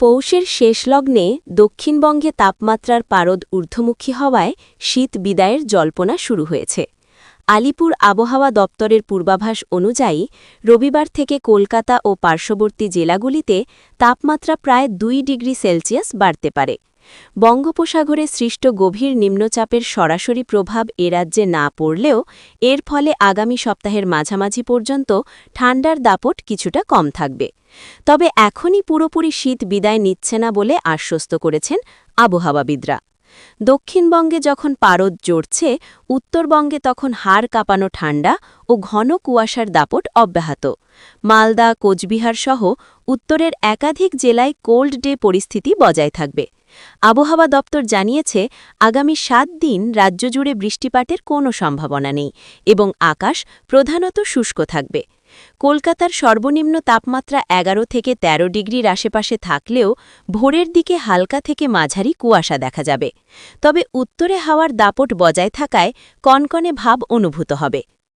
পৌষের শেষ লগ্নে দক্ষিণবঙ্গে তাপমাত্রার পারদ ঊর্ধ্বমুখী হওয়ায় শীত বিদায়ের জল্পনা শুরু হয়েছে। আলিপুর আবহাওয়া দপ্তরের পূর্বাভাস অনুযায়ী, রবিবার থেকে কলকাতা ও পার্শ্ববর্তী জেলাগুলিতে তাপমাত্রা প্রায় দুই ডিগ্রি সেলসিয়াস বাড়তে পারে। বঙ্গোপসাগরে সৃষ্ট গভীর নিম্নচাপের সরাসরি প্রভাব এ রাজ্যে না পড়লেও এর ফলে আগামী সপ্তাহের মাঝামাঝি পর্যন্ত ঠান্ডার দাপট কিছুটা কম থাকবে। তবে এখনই পুরোপুরি শীত বিদায় নিচ্ছে না বলে আশ্বস্ত করেছেন আবহাওয়াবিদরা। দক্ষিণবঙ্গে যখন পারদ জড়ছে, উত্তরবঙ্গে তখন হাড় কাঁপানো ঠান্ডা ও ঘন কুয়াশার দাপট অব্যাহত। মালদা, কোচবিহার সহ উত্তরের একাধিক জেলায় কোল্ড ডে পরিস্থিতি বজায় থাকবে। আবহাওয়া দপ্তর জানিয়েছে, আগামী সাত দিন রাজ্য জুড়ে বৃষ্টিপাতের কোনো সম্ভাবনা নেই এবং আকাশ প্রধানত শুষ্ক থাকবে। কলকাতার সর্বনিম্ন তাপমাত্রা এগারো থেকে ১৩ ডিগ্রির আশেপাশে থাকলেও ভোরের দিকে হালকা থেকে মাঝারি কুয়াশা দেখা যাবে। তবে উত্তরে হাওয়ার দাপট বজায় থাকায় কনকনে ভাব অনুভূত হবে।